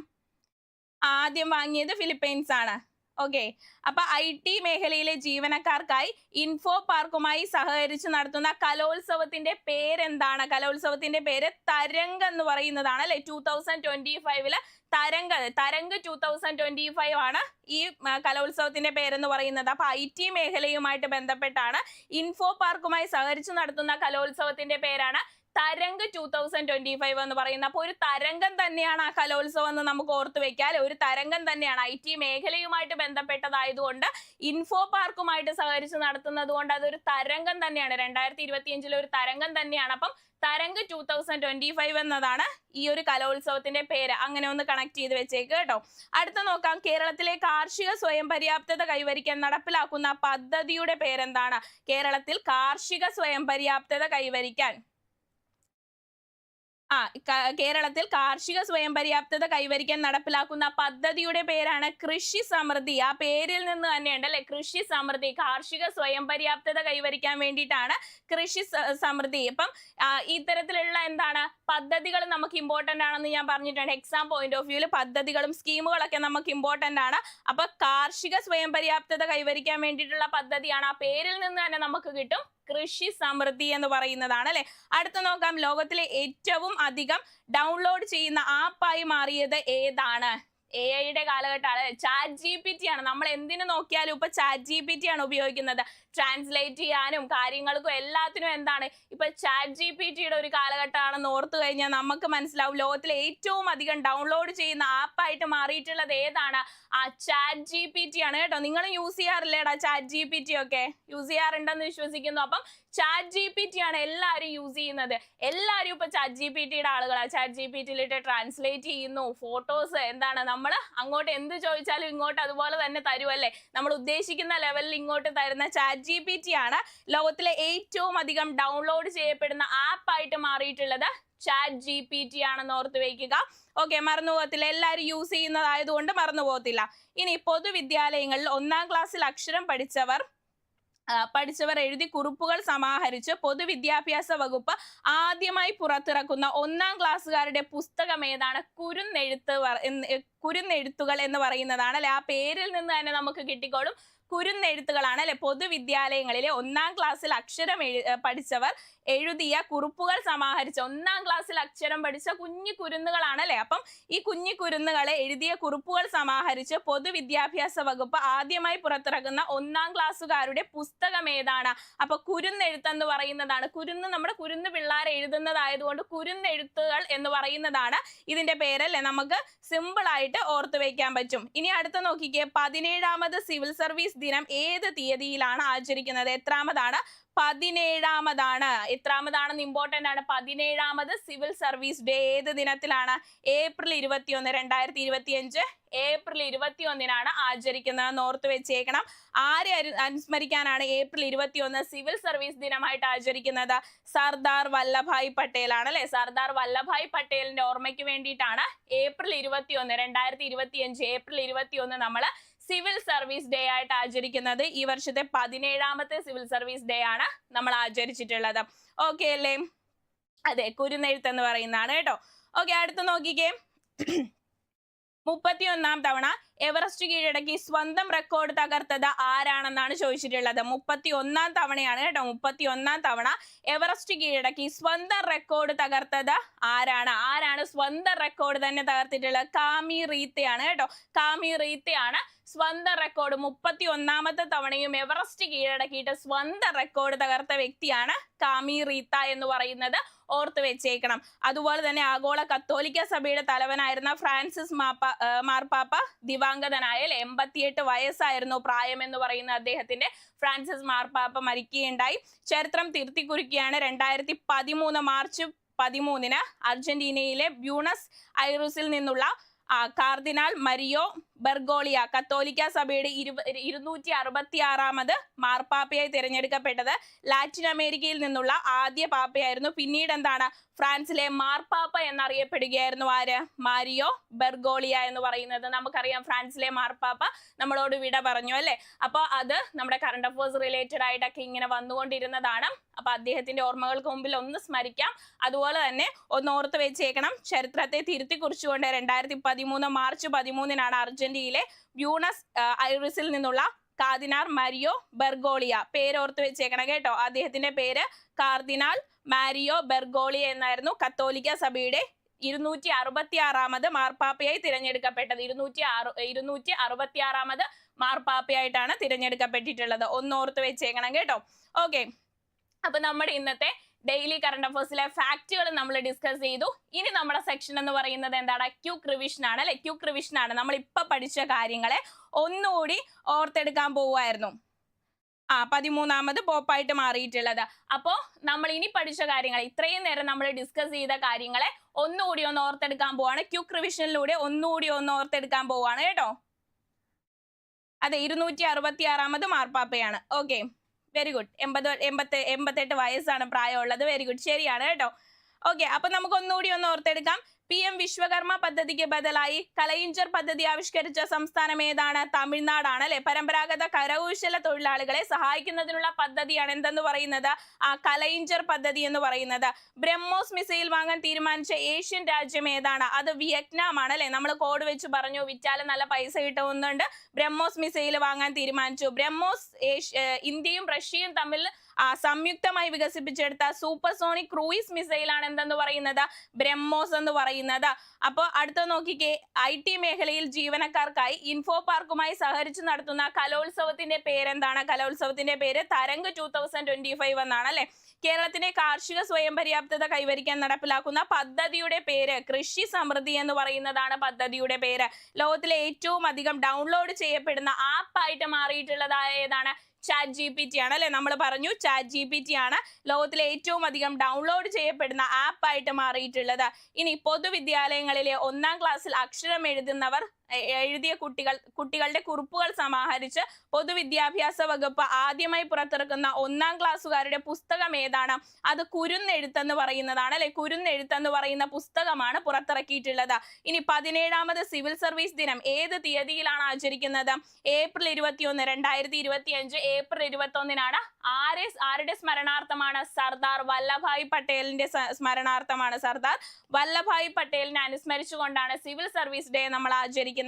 ആദ്യം വാങ്ങിയത് ഫിലിപ്പൈൻസ് ആണ് ഓക്കെ അപ്പൊ ഐ ടി മേഖലയിലെ ജീവനക്കാർക്കായി ഇൻഫോ പാർക്കുമായി സഹകരിച്ച് നടത്തുന്ന കലോത്സവത്തിന്റെ പേരെന്താണ്? കലോത്സവത്തിന്റെ പേര് തരംഗ് എന്ന് പറയുന്നതാണ് അല്ലെ? ടൂ തൗസൻഡ് ട്വന്റി ഫൈവിൽ Tarang Tarang two thousand twenty five ആണ് ഈ കലോത്സവത്തിന്റെ പേരെന്ന് പറയുന്നത്. അപ്പൊ ഐ ടി മേഖലയുമായിട്ട് ബന്ധപ്പെട്ടാണ് ഇൻഫോ പാർക്കുമായി സഹകരിച്ച് നടത്തുന്ന കലോത്സവത്തിന്റെ പേരാണ് Tarang two thousand twenty five എന്ന് പറയുന്ന അപ്പോൾ ഒരു തരംഗം തന്നെയാണ് ആ കലോത്സവം എന്ന് നമുക്ക് ഓർത്തു വെക്കാൻ ഒരു തരംഗം തന്നെയാണ് ഐ ടി മേഖലയുമായിട്ട് ബന്ധപ്പെട്ടതായതുകൊണ്ട് ഇൻഫോ പാർക്കുമായിട്ട് സഹകരിച്ച് നടത്തുന്നത് കൊണ്ട് അതൊരു തരംഗം തന്നെയാണ്. രണ്ടായിരത്തി ഇരുപത്തിയഞ്ചിലെ ഒരു തരംഗം തന്നെയാണ്. അപ്പം Tarang two thousand twenty five എന്നതാണ് ഈ ഒരു കലോത്സവത്തിന്റെ പേര്. അങ്ങനെ ഒന്ന് കണക്ട് ചെയ്ത് വെച്ചേക്ക് കേട്ടോ. അടുത്ത നോക്കാം. കേരളത്തിലെ കാർഷിക സ്വയം പര്യാപ്തത കൈവരിക്കാൻ നടപ്പിലാക്കുന്ന പദ്ധതിയുടെ പേരെന്താണ്? കേരളത്തിൽ കാർഷിക സ്വയം പര്യാപ്തത കൈവരിക്കാൻ. ആ കേരളത്തിൽ കാർഷിക സ്വയം പര്യാപ്തത കൈവരിക്കാൻ നടപ്പിലാക്കുന്ന പദ്ധതിയുടെ പേരാണ് കൃഷി സമൃദ്ധി. ആ പേരിൽ നിന്ന് തന്നെയുണ്ട് അല്ലെ? കൃഷി സമൃദ്ധി കാർഷിക സ്വയം പര്യാപ്തത കൈവരിക്കാൻ വേണ്ടിയിട്ടാണ് കൃഷി സമൃദ്ധി. അപ്പം ആ, ഇത്തരത്തിലുള്ള എന്താണ് പദ്ധതികൾ നമുക്ക് ഇമ്പോർട്ടന്റ് ആണെന്ന് ഞാൻ പറഞ്ഞിട്ടുണ്ട്. എക്സാം പോയിന്റ് ഓഫ് വ്യൂവിൽ പദ്ധതികളും സ്കീമുകളൊക്കെ നമുക്ക് ഇമ്പോർട്ടന്റ് ആണ്. അപ്പൊ കാർഷിക സ്വയം പര്യാപ്തത കൈവരിക്കാൻ വേണ്ടിയിട്ടുള്ള പദ്ധതിയാണ് ആ പേരിൽ നിന്ന് തന്നെ നമുക്ക് കിട്ടും. കൃഷി സമൃദ്ധി എന്ന് പറയുന്നതാണ് അല്ലെ? അടുത്ത നോക്കാം. ലോകത്തിലെ ഏറ്റവും അധികം ഡൗൺലോഡ് ചെയ്യുന്ന ആപ്പായി മാറിയത് ഏതാണ്? എ ഐയുടെ കാലഘട്ടമാണ് ചാറ്റ് ജി പി ടി ആണ്. നമ്മൾ എന്തിനു നോക്കിയാലും ഇപ്പൊ ചാറ്റ് ജി പി ടി ആണ് ഉപയോഗിക്കുന്നത്. ട്രാൻസ്ലേറ്റ് ചെയ്യാനും കാര്യങ്ങൾക്കും എല്ലാത്തിനും എന്താണ്? ഇപ്പൊ ചാറ്റ് ജി പി ടിയുടെ ഒരു കാലഘട്ടമാണെന്ന് ഓർത്തു കഴിഞ്ഞാൽ നമുക്ക് മനസ്സിലാവും ലോകത്തിലെ ഏറ്റവും അധികം ഡൗൺലോഡ് ചെയ്യുന്ന ആപ്പായിട്ട് മാറിയിട്ടുള്ളത് ഏതാണ്? ആ ചാറ്റ് ജി പി ടി ആണ് കേട്ടോ. നിങ്ങൾ യൂസ് ചെയ്യാറില്ലേടാ ചാറ്റ് ജി പി ടി ഒക്കെ? യൂസ് ചെയ്യാറുണ്ടെന്ന് വിശ്വസിക്കുന്നു. അപ്പം ചാറ്റ് ജി പി ടി ആണ് എല്ലാവരും യൂസ് ചെയ്യുന്നത്. എല്ലാവരും ഇപ്പൊ ചാറ്റ് ജി പി ടിയുടെ ആളുകളാണ് ചാറ്റ് ജി പി ടിയിലിട്ട് ട്രാൻസ്ലേറ്റ് ചെയ്യുന്നു. ഫോട്ടോസ് എന്താണ്? നമ്മൾ അങ്ങോട്ട് എന്ത് ചോദിച്ചാലും ഇങ്ങോട്ട് അതുപോലെ തന്നെ തരുമല്ലേ നമ്മൾ ഉദ്ദേശിക്കുന്ന ലെവലിൽ ഇങ്ങോട്ട് തരുന്ന ചാറ്റ് ജി പി ടി ആണ്. ലോകത്തിലെ ഏറ്റവും അധികം ഡൗൺലോഡ് ചെയ്യപ്പെടുന്ന ആപ്പായിട്ട് മാറിയിട്ടുള്ളത് ചാറ്റ് ജി പി ടി ആണെന്ന് ഓർത്ത് വയ്ക്കുക ഓക്കെ മറന്നു പോകത്തില്ല എല്ലാവരും യൂസ് ചെയ്യുന്നതായതുകൊണ്ട് മറന്നു പോകത്തില്ല ഇനി പൊതുവിദ്യാലയങ്ങളിൽ ഒന്നാം ക്ലാസ്സിൽ അക്ഷരം പഠിച്ചവർ പഠിച്ചവർ എഴുതി കുറിപ്പുകൾ സമാഹരിച്ച് പൊതുവിദ്യാഭ്യാസ വകുപ്പ് ആദ്യമായി പുറത്തിറക്കുന്ന ഒന്നാം ക്ലാസ്സുകാരുടെ പുസ്തകം ഏതാണ്? കുരുന്നെഴുത്ത് കുരുന്നെഴുത്തുകൾ എന്ന് പറയുന്നതാണ് അല്ലെ? ആ പേരിൽ നിന്ന് തന്നെ നമുക്ക് കിട്ടിക്കോളും. കുരുന്നെഴുത്തുകളാണ് അല്ലെ? പൊതുവിദ്യാലയങ്ങളിലെ ഒന്നാം ക്ലാസ്സിൽ അക്ഷരം പഠിച്ചവർ എഴുതിയ കുറിപ്പുകൾ സമാഹരിച്ച. ഒന്നാം ക്ലാസ്സിൽ അക്ഷരം പഠിച്ച കുഞ്ഞു കുരുന്നുകളാണ് അല്ലെ? അപ്പം ഈ കുഞ്ഞു കുരുന്നുകളെ എഴുതിയ കുറിപ്പുകൾ സമാഹരിച്ച് പൊതുവിദ്യാഭ്യാസ വകുപ്പ് ആദ്യമായി പുറത്തിറക്കുന്ന ഒന്നാം ക്ലാസ്സുകാരുടെ പുസ്തകം ഏതാണ്? അപ്പൊ കുരുന്നെഴുത്തെന്ന് പറയുന്നതാണ്. കുരുന്ന് നമ്മുടെ കുരുന്ന് പിള്ളേർ എഴുതുന്നതായതുകൊണ്ട് കുരുന്നെഴുത്തുകൾ എന്ന് പറയുന്നതാണ് ഇതിന്റെ പേരല്ലേ നമുക്ക് സിമ്പിൾ ആയിട്ട് ഓർത്തു വെക്കാൻ പറ്റും. ഇനി അടുത്ത നോക്കിക്കേ. പതിനേഴാമത് സിവിൽ സർവീസ് ദിനം ഏത് തീയതിയിലാണ് ആചരിക്കുന്നത്? എത്രാമതാണ്? പതിനേഴാമതാണ്. എത്രാമതാണെന്ന് ഇമ്പോർട്ടന്റ് ആണ്. പതിനേഴാമത് സിവിൽ സർവീസ് ഡേ ഏത് ദിനത്തിലാണ്? ഏപ്രിൽ ഇരുപത്തി ഒന്ന് രണ്ടായിരത്തി ഇരുപത്തി അഞ്ച് ഏപ്രിൽ ഇരുപത്തി ഒന്നിനാണ് ആചരിക്കുന്നത് ഓർത്ത് വെച്ചേക്കണം. ആരെ അനുസ്മരിക്കാനാണ് ഏപ്രിൽ ഇരുപത്തി ഒന്ന് സിവിൽ സർവീസ് ദിനമായിട്ട് ആചരിക്കുന്നത്? സർദാർ വല്ലഭായ് പട്ടേൽ ആണ് അല്ലെ? സർദാർ വല്ലഭായ് പട്ടേലിന്റെ ഓർമ്മയ്ക്ക് വേണ്ടിയിട്ടാണ് ഏപ്രിൽ ഇരുപത്തി ഒന്ന് രണ്ടായിരത്തി ഇരുപത്തി അഞ്ച് ഏപ്രിൽ ഇരുപത്തി ഒന്ന് നമ്മൾ സിവിൽ സർവീസ് ഡേ ആയിട്ട് ആചരിക്കുന്നത് ഈ വർഷത്തെ പതിനേഴാമത്തെ സിവിൽ സർവീസ് ഡേ ആണ് നമ്മൾ ആചരിച്ചിട്ടുള്ളത്. ഓക്കെ അല്ലേ? അതെ കുരുന്നെഴുത്ത് എന്ന് പറയുന്നതാണ് കേട്ടോ. ഓക്കെ അടുത്ത് നോക്കിക്കേ. മുപ്പത്തിയൊന്നാം തവണ എവറസ്റ്റ് കീഴടക്കി സ്വന്തം റെക്കോർഡ് തകർത്തത് ആരാണെന്നാണ് ചോദിച്ചിട്ടുള്ളത്? മുപ്പത്തി ഒന്നാം തവണയാണ് കേട്ടോ. മുപ്പത്തി ഒന്നാം തവണ എവറസ്റ്റ് കീഴടക്കി സ്വന്തം റെക്കോർഡ് തകർത്തത് ആരാണ്? ആരാണ് സ്വന്തം റെക്കോർഡ് തന്നെ തകർത്തിട്ടുള്ളത്? കാമി റീത്തയാണ് കേട്ടോ. കാമി റീത്തയാണ് സ്വന്തം റെക്കോർഡ് മുപ്പത്തി ഒന്നാമത്തെ തവണയും എവറസ്റ്റ് കീഴടക്കിയിട്ട് സ്വന്തം റെക്കോർഡ് തകർത്ത വ്യക്തിയാണ് കാമി റീത്ത എന്ന് പറയുന്നത് ഓർത്ത് വെച്ചേക്കണം. അതുപോലെ തന്നെ ആഗോള കത്തോലിക്ക സഭയുടെ തലവനായിരുന്ന ഫ്രാൻസിസ് മാപ്പ മാർപ്പാപ്പ മാർപ്പാപ്പ ദിവംഗതനായ അല്ലെ എൺപത്തിയെട്ട് വയസ്സായിരുന്നു പ്രായം എന്ന് പറയുന്ന അദ്ദേഹത്തിന്റെ. ഫ്രാൻസിസ് മാർപ്പാപ്പ മരിക്കുകയുണ്ടായി. ചരിത്രം തിരുത്തി കുറിക്കുകയാണ് രണ്ടായിരത്തി പതിമൂന്ന് മാർച്ച് പതിമൂന്നിന് അർജന്റീനയിലെ ബ്യൂണസ് ഐറൂസിൽ നിന്നുള്ള കാർദിനാൾ മരിയോ ബെർഗോളിയ കത്തോലിക്ക സഭയുടെ ഇരു ഇരുന്നൂറ്റി അറുപത്തി ആറാമത് മാർപ്പാപ്പയായി തിരഞ്ഞെടുക്കപ്പെട്ടത് ലാറ്റിൻ അമേരിക്കയിൽ നിന്നുള്ള ആദ്യ പാപ്പയായിരുന്നു. പിന്നീട് എന്താണ്? ഫ്രാൻസിലെ മാർപ്പാപ്പ എന്നറിയപ്പെടുകയായിരുന്നു ആര്? മാരിയോ ബെർഗോളിയ എന്ന് പറയുന്നത്. നമുക്കറിയാം ഫ്രാൻസിലെ മാർപ്പാപ്പ നമ്മളോട് വിട പറഞ്ഞു അല്ലെ? അപ്പൊ അത് നമ്മുടെ കറണ്ട് അഫേഴ്സ് റിലേറ്റഡ് ആയിട്ടൊക്കെ ഇങ്ങനെ വന്നുകൊണ്ടിരുന്നതാണ്. അപ്പൊ അദ്ദേഹത്തിന്റെ ഓർമ്മകൾക്ക് മുമ്പിൽ ഒന്ന് സ്മരിക്കാം. അതുപോലെ തന്നെ ഒന്ന് ഓർത്ത് വെച്ചേക്കണം. ചരിത്രത്തെ തിരുത്തി കുറിച്ചുകൊണ്ട് രണ്ടായിരത്തി പതിമൂന്ന് മാർച്ച് പതിമൂന്നിനാണ് അർജന്റീനയിലെ ബ്യൂണസ് ഐറിസിൽ നിന്നുള്ള കാർദിനാർ മരിയോ ബെർഗോളിയ. പേര് ഓർത്ത് വെച്ചേക്കണം കേട്ടോ. അദ്ദേഹത്തിന്റെ പേര് കാർദിനാൾ മാരിയോ ബെർഗോളിയ എന്നായിരുന്നു കത്തോലിക്ക സഭയുടെ ഇരുന്നൂറ്റി അറുപത്തി ആറാമത് മാർപ്പാപ്പയായി തിരഞ്ഞെടുക്കപ്പെട്ടത്. ഇരുന്നൂറ്റി ആറ് ഇരുന്നൂറ്റി അറുപത്തി ആറാമത് മാർപ്പാപ്പയായിട്ടാണ് തിരഞ്ഞെടുക്കപ്പെട്ടിട്ടുള്ളത്. ഒന്ന് ഓർത്ത് വെച്ചേക്കണം കേട്ടോ. ഓക്കെ. അപ്പൊ നമ്മുടെ ഇന്നത്തെ ഡെയിലി കറണ്ട് അഫേഴ്സിലെ ഫാക്റ്റുകൾ നമ്മൾ ഡിസ്കസ് ചെയ്തു. ഇനി നമ്മുടെ സെക്ഷൻ എന്ന് പറയുന്നത് എന്താണ്? ക്യൂക്ക് റിവിഷൻ ആണ് അല്ലെ? ക്യൂക്ക് റിവിഷൻ ആണ്. നമ്മൾ ഇപ്പൊ പഠിച്ച കാര്യങ്ങളെ ഒന്നുകൂടി ഓർത്തെടുക്കാൻ പോവുമായിരുന്നു ആ പതിമൂന്നാമത് പോപ്പായിട്ട് മാറിയിട്ടുള്ളത്. അപ്പോൾ നമ്മൾ ഇനി പഠിച്ച കാര്യങ്ങൾ ഇത്രയും നേരം നമ്മൾ ഡിസ്കസ് ചെയ്ത കാര്യങ്ങളെ ഒന്നുകൂടി ഒന്ന് ഓർത്തെടുക്കാൻ പോവാണ്. ക്യൂക്ക് റിവിഷനിലൂടെ ഒന്നുകൂടി ഒന്ന് ഓർത്തെടുക്കാൻ പോവാണ് കേട്ടോ. അതെ ഇരുന്നൂറ്റി അറുപത്തി ആറാമത് മാർപ്പാപ്പയാണ്. ഓക്കെ വെരി ഗുഡ് എൺപത് എൺപത്തി എൺപത്തെട്ട് വയസ്സാണ് പ്രായമുള്ളത്. വെരി ഗുഡ് ശരിയാണ് കേട്ടോ. ഓക്കെ അപ്പൊ നമുക്ക് ഒന്നുകൂടി ഒന്ന് ഓർത്തെടുക്കാം. പി എം വിശ്വകർമ്മ പദ്ധതിക്ക് ബദലായി കലയിഞ്ചർ പദ്ധതി ആവിഷ്കരിച്ച സംസ്ഥാനം ഏതാണ്? തമിഴ്നാടാണ് അല്ലെ പരമ്പരാഗത കരകൗശല തൊഴിലാളികളെ സഹായിക്കുന്നതിനുള്ള പദ്ധതിയാണ് എന്തെന്ന് പറയുന്നത്? ആ കലയിഞ്ചർ പദ്ധതി എന്ന് പറയുന്നത്. ബ്രഹ്മോസ് മിസൈൽ വാങ്ങാൻ തീരുമാനിച്ച ഏഷ്യൻ രാജ്യം ഏതാണ്? അത് വിയറ്റ്നാം ആണ് അല്ലെ നമ്മൾ കോഡ് വെച്ച് പറഞ്ഞു വിറ്റാലും നല്ല പൈസ കിട്ടുന്നുണ്ട്. ബ്രഹ്മോസ് മിസൈൽ വാങ്ങാൻ തീരുമാനിച്ചു. ബ്രഹ്മോസ് ഇന്ത്യയും റഷ്യയും തമ്മിൽ സംയുക്തമായി വികസിപ്പിച്ചെടുത്ത സൂപ്പർ സോണിക് ക്രൂയിസ് മിസൈൽ ആണ് എന്തെന്ന് പറയുന്നത്? ബ്രഹ്മോസ് എന്ന് പറയുന്നത്. അപ്പോൾ അടുത്ത നോക്കിക്കേ ഐ ടി മേഖലയിൽ ജീവനക്കാർക്കായി ഇൻഫോ പാർക്കുമായി സഹകരിച്ച് നടത്തുന്ന കലോത്സവത്തിന്റെ പേരെന്താണ്? കലോത്സവത്തിന്റെ പേര് Tarang two thousand twenty five എന്നാണ് അല്ലെ? കേരളത്തിന്റെ കാർഷിക സ്വയം പര്യാപ്തത കൈവരിക്കാൻ നടപ്പിലാക്കുന്ന പദ്ധതിയുടെ പേര് കൃഷി സമൃദ്ധി എന്ന് പറയുന്നതാണ് പദ്ധതിയുടെ പേര്. ലോകത്തിലെ ഏറ്റവും അധികം ഡൗൺലോഡ് ചെയ്യപ്പെടുന്ന ആപ്പായിട്ട് മാറിയിട്ടുള്ളതായ ഏതാണ്? ചാറ്റ് ജി പി ടി ആണ് അല്ലെ നമ്മൾ പറഞ്ഞു ചാറ്റ് ജി പി ടി ആണ് ലോകത്തിലെ ഏറ്റവും അധികം ഡൗൺലോഡ് ചെയ്യപ്പെടുന്ന ആപ്പായിട്ട് മാറിയിട്ടുള്ളത്. ഇനി പൊതുവിദ്യാലയങ്ങളിലെ ഒന്നാം ക്ലാസ്സിൽ അക്ഷരം എഴുതുന്നവർ എഴുതിയ കുട്ടികൾ കുട്ടികളുടെ കുറിപ്പുകൾ സമാഹരിച്ച് പൊതുവിദ്യാഭ്യാസ വകുപ്പ് ആദ്യമായി പുറത്തിറക്കുന്ന ഒന്നാം ക്ലാസ്സുകാരുടെ പുസ്തകം ഏതാണ്? അത് കുരുന്നെഴുത്തെന്ന് പറയുന്നതാണ് അല്ലെ? കുരുന്നെഴുത്തെന്ന് പറയുന്ന പുസ്തകമാണ് പുറത്തിറക്കിയിട്ടുള്ളത്. ഇനി പതിനേഴാമത് സിവിൽ സർവീസ് ദിനം ഏത് തീയതിയിലാണ് ആചരിക്കുന്നത്? ഏപ്രിൽ ഇരുപത്തിയൊന്ന് രണ്ടായിരത്തി ഇരുപത്തി അഞ്ച് ഏപ്രിൽ ഇരുപത്തി ഒന്നിനാണ് ആരെ ആരുടെ സ്മരണാർത്ഥമാണ് സർദാർ വല്ലഭായ് പട്ടേലിന്റെ സ്മരണാർത്ഥമാണ് സർദാർ? വല്ലഭായ് പട്ടേലിനെ അനുസ്മരിച്ചുകൊണ്ടാണ് സിവിൽ സർവീസ് ഡേ നമ്മൾ ആചരിക്കുന്നത്.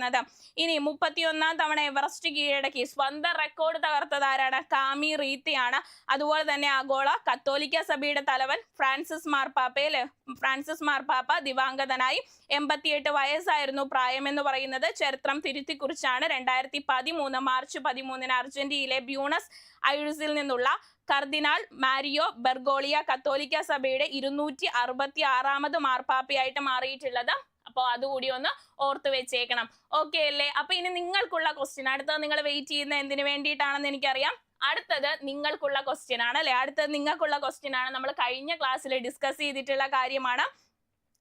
ഇനി മുപ്പത്തിയൊന്നാം തവണ എവറസ്റ്റ് കീഴടക്കി സ്വന്തം റെക്കോർഡ് തകർത്തത് ആരാണ്? കാമി റീത്തിയാണ്. അതുപോലെ തന്നെ ആഗോള കത്തോലിക്ക സഭയുടെ തലവൻ ഫ്രാൻസിസ് മാർപ്പാപ്പയിൽ ഫ്രാൻസിസ് മാർപ്പാപ്പ ദിവാംഗതനായി എൺപത്തിയെട്ട് വയസ്സായിരുന്നു പ്രായം എന്ന് പറയുന്നത്. ചരിത്രം തിരുത്തി കുറിച്ചാണ് രണ്ടായിരത്തി പതിമൂന്ന് മാർച്ച് പതിമൂന്നിന് അർജന്റീനയിലെ ബ്യൂണസ് ഐഴ്സിൽ നിന്നുള്ള കർദിനാൾ മാരിയോ ബെർഗോളിയ കത്തോലിക്ക സഭയുടെ ഇരുന്നൂറ്റി അറുപത്തി ആറാമത് മാർപ്പാപ്പയായിട്ട് മാറിയിട്ടുള്ളത്. അപ്പോൾ അതുകൂടി ഒന്ന് ഓർത്ത് വെച്ചേക്കണം. ഓക്കെ അല്ലേ? അപ്പൊ ഇനി നിങ്ങൾക്കുള്ള ക്വസ്റ്റ്യൻ അടുത്തത് നിങ്ങൾ വെയിറ്റ് ചെയ്യുന്ന എന്തിനു വേണ്ടിയിട്ടാണെന്ന് എനിക്കറിയാം. അടുത്തത് നിങ്ങൾക്കുള്ള ക്വസ്റ്റ്യൻ ആണ് അല്ലെ? അടുത്തത് നിങ്ങൾക്കുള്ള ക്വസ്റ്റ്യൻ ആണ്. നമ്മൾ കഴിഞ്ഞ ക്ലാസ്സിൽ ഡിസ്കസ് ചെയ്തിട്ടുള്ള കാര്യമാണ്.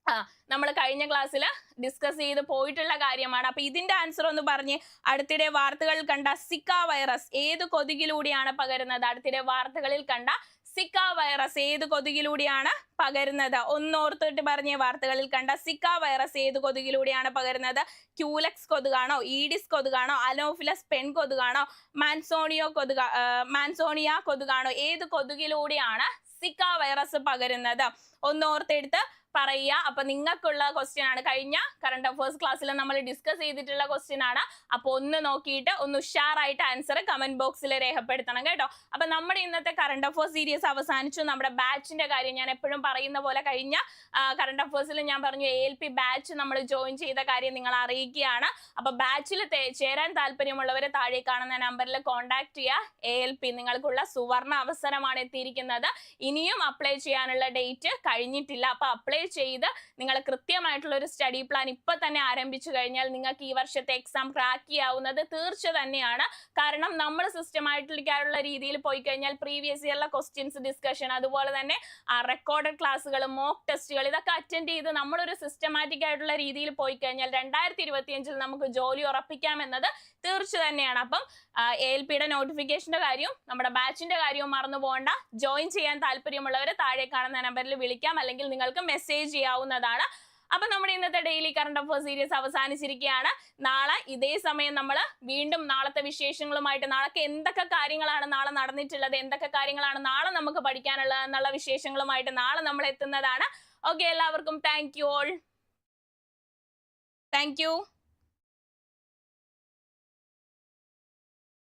ആ നമ്മൾ കഴിഞ്ഞ ക്ലാസ്സിൽ ഡിസ്കസ് ചെയ്ത് പോയിട്ടുള്ള കാര്യമാണ്. അപ്പൊ ഇതിന്റെ ആൻസർ ഒന്ന് പറഞ്ഞ് അടുത്തിടെ വാർത്തകളിൽ കണ്ട സിക്ക വൈറസ് ഏത് കൊതുകിലൂടെയാണ് പകരുന്നത്? അടുത്തിടെ വാർത്തകളിൽ കണ്ട സിക്ക വൈറസ് ഏത് കൊതുകിലൂടെയാണ് പകരുന്നത്? ഒന്നോർത്തിട്ട് പറഞ്ഞ വാർത്തകളിൽ കണ്ട സിക്ക വൈറസ് ഏത് കൊതുകിലൂടെയാണ് പകരുന്നത്? ക്യൂലക്സ് കൊതുകാണോ? ഈഡിസ് കൊതുകാണോ? അലോഫിലസ് പെൺ കൊതുകാണോ? മാൻസോണിയോ കൊതുക മാൻസോണിയ കൊതുകാണോ? ഏത് കൊതുകിലൂടെയാണ് സിക്ക വൈറസ് പകരുന്നത്? ഒന്നോർത്തെടുത്ത് പറയുക. അപ്പൊ നിങ്ങൾക്കുള്ള ക്വസ്റ്റ്യൻ ആണ്. കഴിഞ്ഞ കറണ്ട് അഫേഴ്സ് ക്ലാസ്സിൽ നമ്മൾ ഡിസ്കസ് ചെയ്തിട്ടുള്ള ക്വസ്റ്റ്യൻ ആണ്. അപ്പൊ ഒന്ന് നോക്കിയിട്ട് ഒന്ന് ഉഷാറായിട്ട് ആൻസർ കമന്റ് ബോക്സിൽ രേഖപ്പെടുത്തണം കേട്ടോ. അപ്പൊ നമ്മുടെ ഇന്നത്തെ കറണ്ട് അഫേഴ്സ് സീരീസ് അവസാനിച്ചു. നമ്മുടെ ബാച്ചിന്റെ കാര്യം ഞാൻ എപ്പോഴും പറയുന്ന പോലെ കഴിഞ്ഞ കറണ്ട് അഫേഴ്സിൽ ഞാൻ പറഞ്ഞു എ എൽ പി ബാച്ച് നമ്മൾ ജോയിൻ ചെയ്ത കാര്യം നിങ്ങൾ അറിയിക്കുകയാണ്. അപ്പൊ ബാച്ചിൽ ചേരാൻ താല്പര്യമുള്ളവരെ താഴെ കാണുന്ന നമ്പറിൽ കോൺടാക്ട് ചെയ്യുക. എ എൽ പി നിങ്ങൾക്കുള്ള സുവർണ അവസരമാണ് എത്തിയിരിക്കുന്നത്. ഇനിയും അപ്ലൈ ചെയ്യാനുള്ള ഡേറ്റ് കഴിഞ്ഞിട്ടില്ല. അപ്പൊ അപ്ലൈ ചെയ്ത് നിങ്ങൾ കൃത്യമായിട്ടുള്ള ഒരു സ്റ്റഡി പ്ലാൻ ഇപ്പൊ തന്നെ ആരംഭിച്ചു കഴിഞ്ഞാൽ നിങ്ങൾക്ക് ഈ വർഷത്തെ എക്സാം ക്രാക്ക് ചെയ്യാവുന്നത് തീർച്ച തന്നെയാണ്. കാരണം നമ്മൾ സിസ്റ്റമായിട്ടുള്ള രീതിയിൽ പോയി കഴിഞ്ഞാൽ പ്രീവിയസ് ഇയറിലെ ക്വസ്റ്റ്യൻസ് ഡിസ്കഷൻ അതുപോലെ തന്നെ റെക്കോർഡഡ് ക്ലാസ്സുകൾ മോക്ക് ടെസ്റ്റുകൾ ഇതൊക്കെ അറ്റൻഡ് ചെയ്ത് നമ്മളൊരു സിസ്റ്റമാറ്റിക് ആയിട്ടുള്ള രീതിയിൽ പോയി കഴിഞ്ഞാൽ രണ്ടായിരത്തി ഇരുപത്തിയഞ്ചിൽ നമുക്ക് ജോലി ഉറപ്പിക്കാമെന്നത് തീർച്ച തന്നെയാണ്. അപ്പം എ എൽ പിയുടെ നോട്ടിഫിക്കേഷന്റെ കാര്യവും നമ്മുടെ ബാച്ചിന്റെ കാര്യവും മറന്നു പോകണ്ട ജോയിൻ ചെയ്യാൻ താല്പര്യമുള്ളവർ താഴെ കാണുന്ന നമ്പറിൽ വിളിക്കാം. അല്ലെങ്കിൽ നിങ്ങൾക്ക് മെസ്സേജ് ചെയ്യാവുന്നതാണ്. അപ്പൊ നമ്മുടെ ഇന്നത്തെ ഡെയിലി കറണ്ട് അഫേഴ്സ് സീരീസ് അവസാനിച്ചിരിക്കുകയാണ്. നാളെ ഇതേ സമയം നമ്മൾ വീണ്ടും നാളത്തെ വിശേഷങ്ങളുമായിട്ട് നാളെ എന്തൊക്കെ കാര്യങ്ങളാണ് നാളെ നടന്നിട്ടുള്ളത് എന്തൊക്കെ കാര്യങ്ങളാണ് നാളെ നമുക്ക് പഠിക്കാനുള്ളത് എന്നുള്ള വിശേഷങ്ങളുമായിട്ട് നാളെ നമ്മൾ എത്തുന്നതാണ് ഓക്കെ എല്ലാവർക്കും thank you all thank you